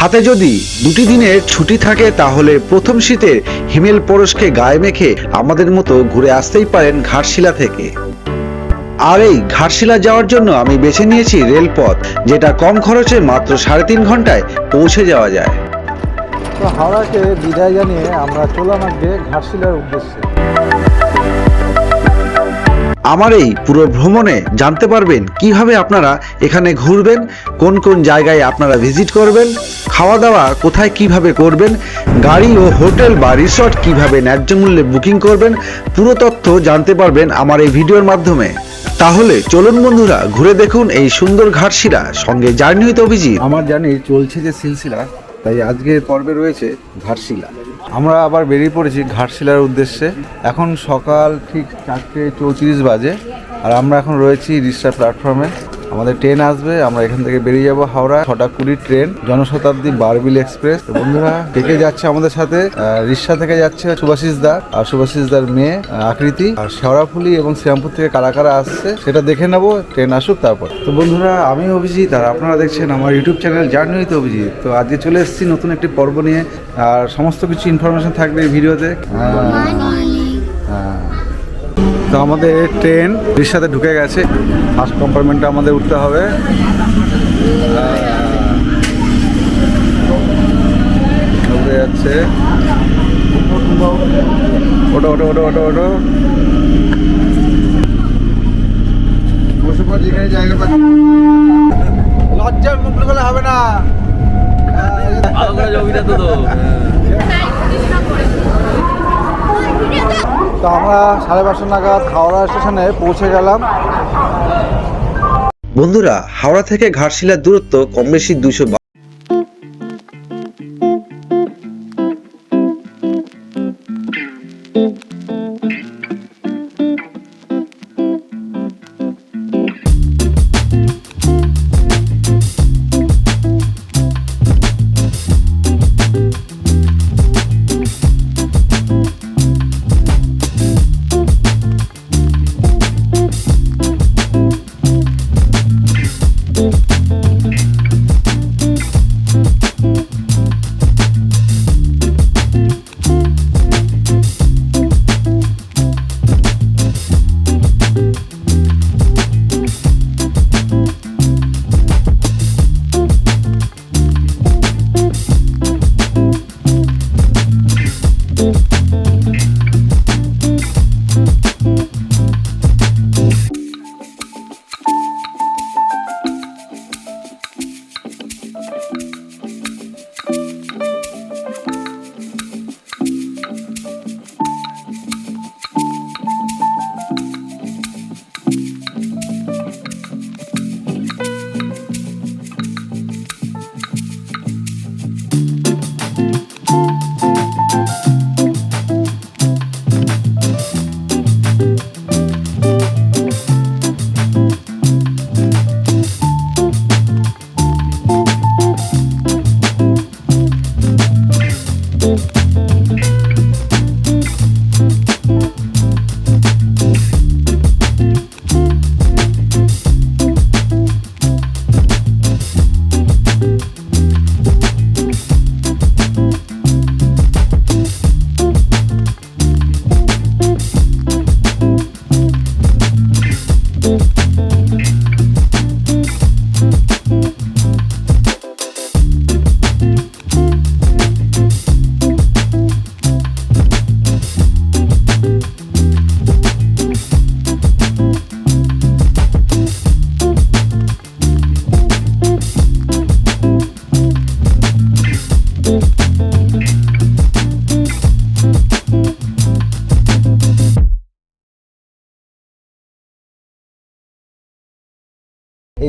হাতে যদি দুটি দিনের ছুটি থাকে, তাহলে প্রথম শীতের হিমেল পরশকে গায়ে মেখে আমাদের মতো ঘুরে আসতেই পারেন ঘাটশিলা থেকে। আর এই ঘাটশিলা যাওয়ার জন্য আমি বেছে নিয়েছি রেলপথ, যেটা কম খরচে মাত্র সাড়ে তিন ঘন্টায় পৌঁছে যাওয়া যায়। তো হাওড়াকে বিদায় জানিয়ে আমরা চললাম আজকে ঘাটশিলার উদ্দেশ্যে। আমার এই পুরো ভ্রমণে জানতে পারবেন কীভাবে আপনারা এখানে ঘুরবেন, কোন কোন জায়গায় আপনারা ভিজিট করবেন খাওয়া দাওয়া কোথায় কীভাবে করবেন, গাড়ি ও হোটেল বা রিসর্ট কীভাবে ন্যায্য মূল্যে বুকিং করবেন, পুরো তথ্য জানতে পারবেন আমার এই ভিডিওর মাধ্যমে। তাহলে চলুন বন্ধুরা, ঘুরে দেখুন এই সুন্দর ঘাটশিরা, সঙ্গে জার্নি হইতে অভিজিৎ। আমার জানি চলছে যে সিলসিলা, তাই আজকের পর্বে রয়েছে ঘাটশিলা। আমরা আবার বেরিয়ে পড়েছি ঘাটশিলার উদ্দেশ্যে। এখন সকাল ঠিক চারটে চৌত্রিশ বাজে, আর আমরা এখন রয়েছি রিক্সা প্ল্যাটফর্মে। আমাদের ট্রেন আসবে আমরা এখান থেকে বেরিয়ে যাব হাওড়া ছটা কুড়ি ট্রেন জনশতাব্দী বারবিল এক্সপ্রেস। তো বন্ধুরা কে কে যাচ্ছে আমাদের সাথে? রিক্সা থেকে যাচ্ছে সুভাষিস দা আর সুভাষিস দার মেয়ে আকৃতি। আর শেওড়াফুলি এবং শ্রীরামপুর থেকে কারা কারা আসছে সেটা দেখে নেব ট্রেন আসুক তারপর। তো বন্ধুরা আমি অভিজিৎ আর আপনারা দেখছেন আমার YouTube channel journey with Abhijit. তো আজকে চলে এসেছি নতুন একটি পর্ব নিয়ে আর সমস্ত কিছু ইনফরমেশন থাকবে এই ভিডিওতে। হ্যাঁ। তো আমাদের ট্রেন রিক্সাতে ঢুকে গেছে। ফার্স্ট কম্পার্টমেন্টে আমাদের উঠতে হবে। উঠে যাচ্ছে। ওটো ওটো ওটো ওটো ওটো বসে পর যেখানে জায়গা পাচ্ছি। লজ্জার মুখ লুকালে হবে না। তো আমরা সাড়ে পাঁচশো নাগাদ হাওড়া স্টেশনে পৌঁছে গেলাম। বন্ধুরা, হাওড়া থেকে ঘাটশিলার দূরত্ব কম বেশি দুশো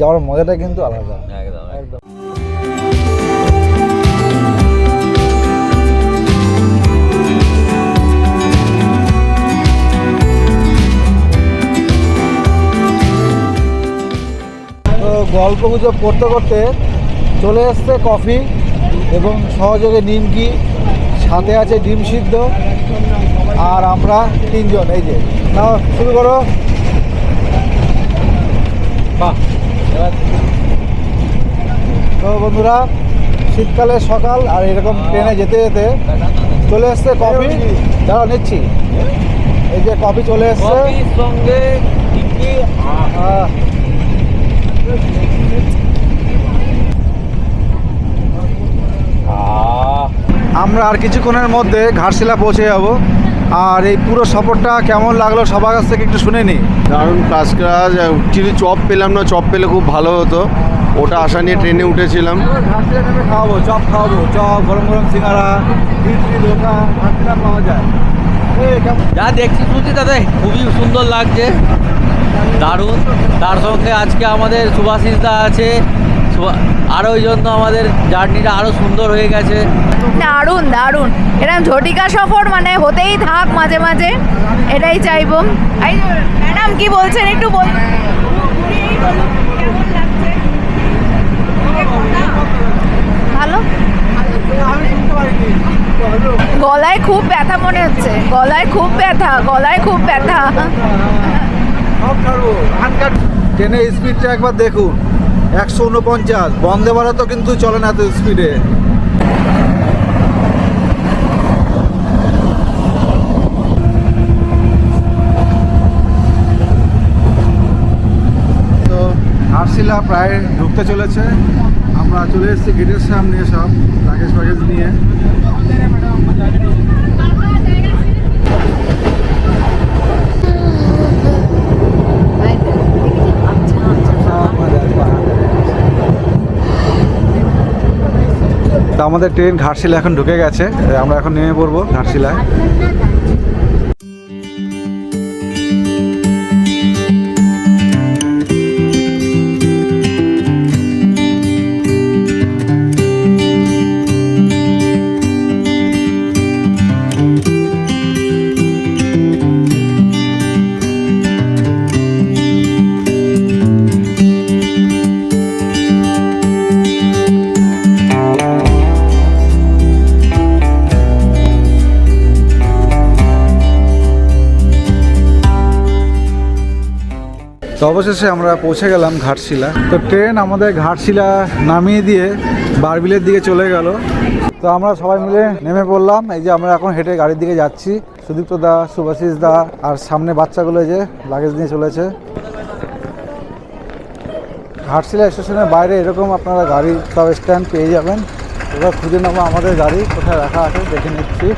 যাওয়ার মজাটা কিন্তু আলাদা। একদম তো গল্প গুজব করতে করতে চলে এসছে কফি এবং সহযোগে নিমকি সাথে আছে ডিম সিদ্ধ আর আমরা তিনজন এই যে। নাও শুরু করো। বাহ। তো বন্ধুরা শীতকালে সকাল আর এরকম ট্রেনে যেতে যেতে চলে এসছে কফি। দাঁড়াও নিচ্ছি। এই যে কফি চলে এসছে। সঙ্গে আমরা আর কিছুক্ষণের মধ্যে ঘাটশিলা পৌঁছে যাব। আর এই পুরো সফরটা কেমন লাগল সবার কাছ থেকে একটু শুনে নিই দারুণ কাজ কাজ অ্যাকচুয়ালি চপ পেলাম না চপ পেলে খুব ভালো হতো। ওটা আশা নিয়ে ট্রেনে উঠেছিলাম। খাওয়াবো চপ খাওয়াবো চপ গরম গরম সিঙ্গারা পাওয়া যায়। যা দেখছি শুনছি তাতে খুবই সুন্দর লাগছে। দারুণ। তার সঙ্গে আজকে আমাদের সুভাষিস দা আছে। সুভা- আর ওই জন্য আমাদের জার্নিটা আরও সুন্দর হয়ে গেছে। দারুণ দারুণ। এরকম ঝটিকা সফর মানে হতেই থাক মাঝে মাঝে। এটাই চাইব। এই ম্যাডাম কি বলছেন একটু বলুন ঘুরিয়েই বলুন, কেমন লাগছে? ভালো? গলায় খুব ব্যথা মনে হচ্ছে। গলায় খুব ব্যথা গলায় খুব ব্যথা। ট্রেনের স্পিডটা একবার দেখুন। একশো উনপঞ্চাশ। বন্দে ভারতও কিন্তু চলে না এত স্পিডে তো ঘাটশিলা প্রায় ঢুকতে চলেছে। আমরা চলে এসেছি গেটের সামনে সব লাগেজ ফাগেজ নিয়ে। আমাদের ট্রেন ঘাটশিলা এখন ঢুকে গেছে, আমরা এখন নেমে পড়ব ঘাটশিলায়। তো অবশেষে আমরা পৌঁছে গেলাম ঘাটশিলা। তো ট্রেন আমাদের ঘাটশিলা নামিয়ে দিয়ে বারবিলের দিকে চলে গেল। তো আমরা সবাই মিলে নেমে পড়লাম। এই যে আমরা এখন হেঁটে গাড়ির দিকে যাচ্ছি। সুদীপ্ত দা, সুভাষিস দা আর সামনে বাচ্চাগুলো যে লাগেজ নিয়ে চলেছে। ঘাটশিলা স্টেশনের বাইরে এরকম আপনারা গাড়ি সব স্ট্যান্ড পেয়ে যাবেন। এবার খুঁজে নেব আমাদের গাড়ি কোথায় রাখা আছে, দেখে নিচ্ছি।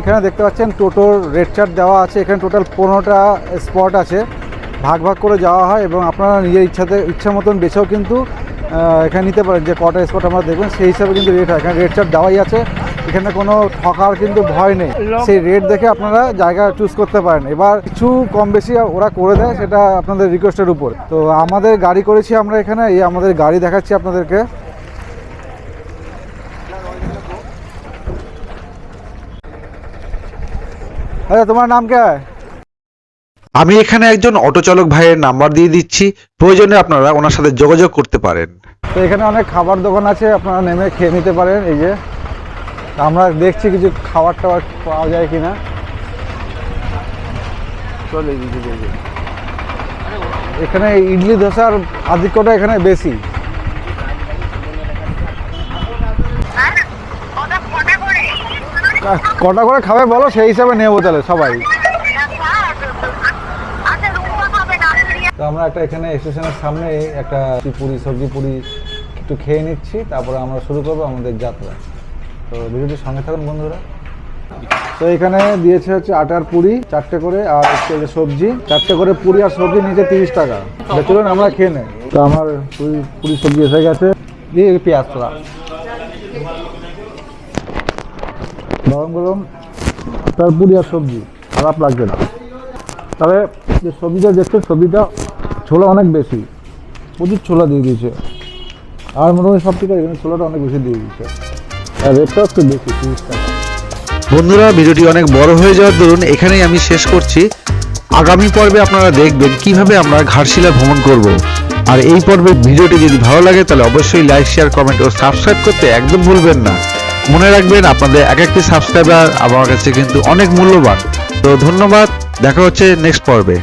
এখানে দেখতে পাচ্ছেন টোটোর রেড চার্ট দেওয়া আছে। এখানে টোটাল পনেরোটা স্পট আছে। ভাগ ভাগ করে যাওয়া হয় এবং আপনারা নিজের ইচ্ছাতে ইচ্ছা মতন বেছেও কিন্তু এখানে নিতে পারেন। যে কটা স্পট আমরা দেখবেন, সেই হিসাবে কিন্তু রেট হয়। এখানে রেড চার্ট দেওয়াই আছে। এখানে কোনো ঠকার কিন্তু ভয় নেই। সেই রেট দেখে আপনারা জায়গা চুজ করতে পারেন। এবার কিছু কম বেশি ওরা করে দেয় সেটা আপনাদের রিকোয়েস্টের উপর। তো আমাদের গাড়ি করেছি আমরা এখানে এই আমাদের গাড়ি দেখাচ্ছি আপনাদেরকে। আচ্ছা তোমার নাম কে? আমি এখানে একজন অটো চালক ভাইয়ের নাম্বার দিয়ে দিচ্ছি। প্রয়োজনে আপনারা ওনার সাথে যোগাযোগ করতে পারেন। তো এখানে অনেক খাবার দোকান আছে আপনারা নেমে খেয়ে নিতে পারেন এই যে। আমরা দেখছি কিছু খাবার টাবার পাওয়া যায় কিনা। চলে দিদি দিদি। এখানে ইডলি ধোসার আধিক্যটা এখানে বেশি। কটা করে খাবে বলো? সেই হিসাবে নেব তাহলে সবাই। তো আমরা একটা এখানে স্টেশনের সামনে একটা পুরি, সবজি পুরি একটু খেয়ে নিচ্ছি, তারপরে আমরা শুরু করব আমাদের যাত্রা। তো ভিডিওটির সঙ্গে থাকুন, বন্ধুরা। তো এখানে দিয়েছে হচ্ছে আটার পুরি, চারটে করে, আর হচ্ছে সবজি। চারটে করে পুরি আর সবজি নিচে তিরিশ টাকা। চলুন, আমরা খেয়ে নেই। তো আমার পুরি পুরি সবজি এসে গেছে। দিয়ে পেঁয়াজ তোলা। গরম গরম তার পুরি আর সবজি। খারাপ লাগছে না। তবে যে সবজিটা দেখছে সবজিটা ছোলা অনেক বেশি। প্রচুর ছোলা দিয়ে দিয়েছে। আর মোটামুটি সব আছে এখানে ছোলাটা অনেক বেশি দিয়ে দিয়েছে। আর রেটটাও একটু বেশি বন্ধুরা, ভিডিওটি অনেক বড় হয়ে যাওয়ার দরুন এখানেই আমি শেষ করছি। আগামী পর্বে আপনারা দেখবেন কীভাবে আমরা ঘাটশিলা ভ্রমণ করব। আর এই পর্বের ভিডিওটি যদি ভালো লাগে, তাহলে অবশ্যই লাইক, শেয়ার, কমেন্ট ও সাবস্ক্রাইব করতে একদম ভুলবেন না। মনে রাখবেন, আপনাদের এক একটি সাবস্ক্রাইবার আমার কাছে কিন্তু অনেক মূল্যবান। তো ধন্যবাদ, দেখা হচ্ছে নেক্সট পর্বে।